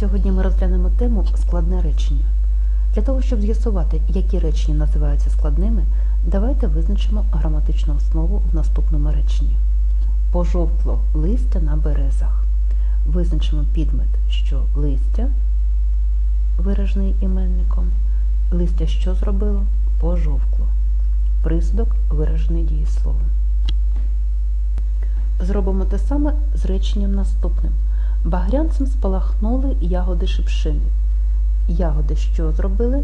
Сьогодні ми розглянемо тему складне речення. Для того, щоб з'ясувати, які речення називаються складними, давайте визначимо граматичну основу в наступному реченні. Пожовкло листя на березах. Визначимо підмет, що листя, виражений іменником, листя що зробило? Пожовкло. Присудок виражений дієсловом. Зробимо те саме з реченням наступним. Багрянцем спалахнули ягоди шипшини. Ягоди що зробили?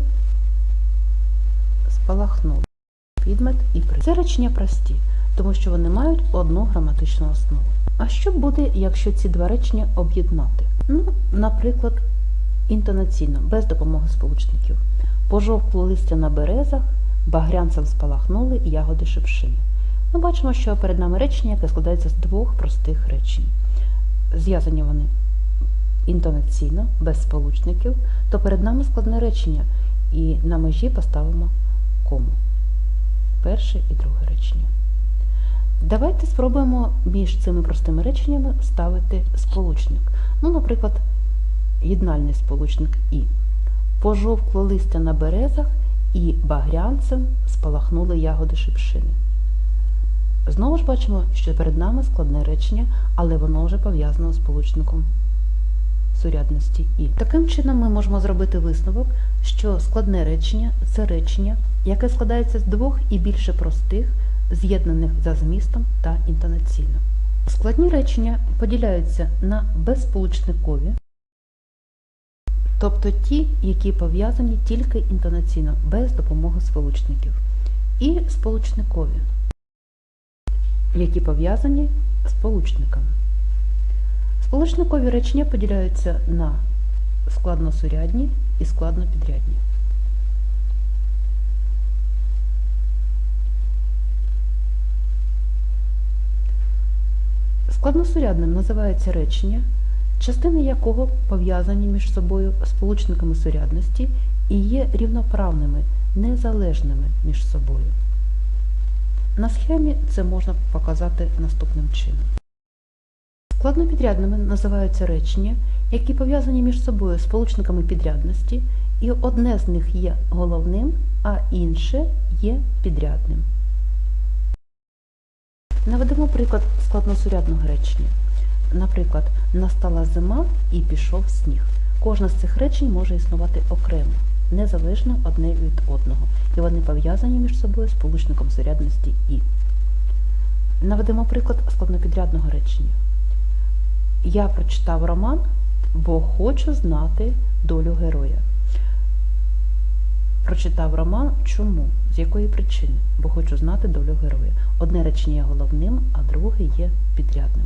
Спалахнули. Підмет і присудок. Це речення прості, тому що вони мають одну граматичну основу. А що буде, якщо ці два речення об'єднати? Ну, наприклад, інтонаційно, без допомоги сполучників. Пожовкло листя на березах, багрянцем спалахнули ягоди шипшини. Ми бачимо, що перед нами речення, яке складається з двох простих речень. Зв'язані вони інтонаційно, без сполучників, то перед нами складне речення, і на межі поставимо кому. Перше і друге речення. Давайте спробуємо між цими простими реченнями ставити сполучник. Ну, наприклад, єднальний сполучник і. Пожовкло листя на березах і багрянцем спалахнули ягоди шипшини. Знову ж бачимо, що перед нами складне речення, але воно вже пов'язано з сполучником сурядності і. Таким чином ми можемо зробити висновок, що складне речення це речення, яке складається з двох і більше простих, з'єднаних за змістом та інтонаційно. Складні речення поділяються на безсполучникові, тобто ті, які пов'язані тільки інтонаційно, без допомоги сполучників, і сполучникові, які пов'язані з сполучниками. Сполучникові речення поділяються на складносурядні і складнопідрядні. Складносурядним називається речення, частини якого пов'язані між собою сполучниками сурядності і є рівноправними, незалежними між собою. На схемі це можна показати наступним чином. Складнопідрядними називаються речення, які пов'язані між собою сполучниками підрядності, і одне з них є головним, а інше є підрядним. Наведемо приклад складносурядного речення. Наприклад, настала зима і пішов сніг. Кожне з цих речень може існувати окремо, незалежно одне від одного, і вони пов'язані між собою сполучником сурядності і. Наведемо приклад складнопідрядного речення. Я прочитав роман, бо хочу знати долю героя. Прочитав роман чому? З якої причини? Бо хочу знати долю героя. Одне речення є головним, а друге є підрядним.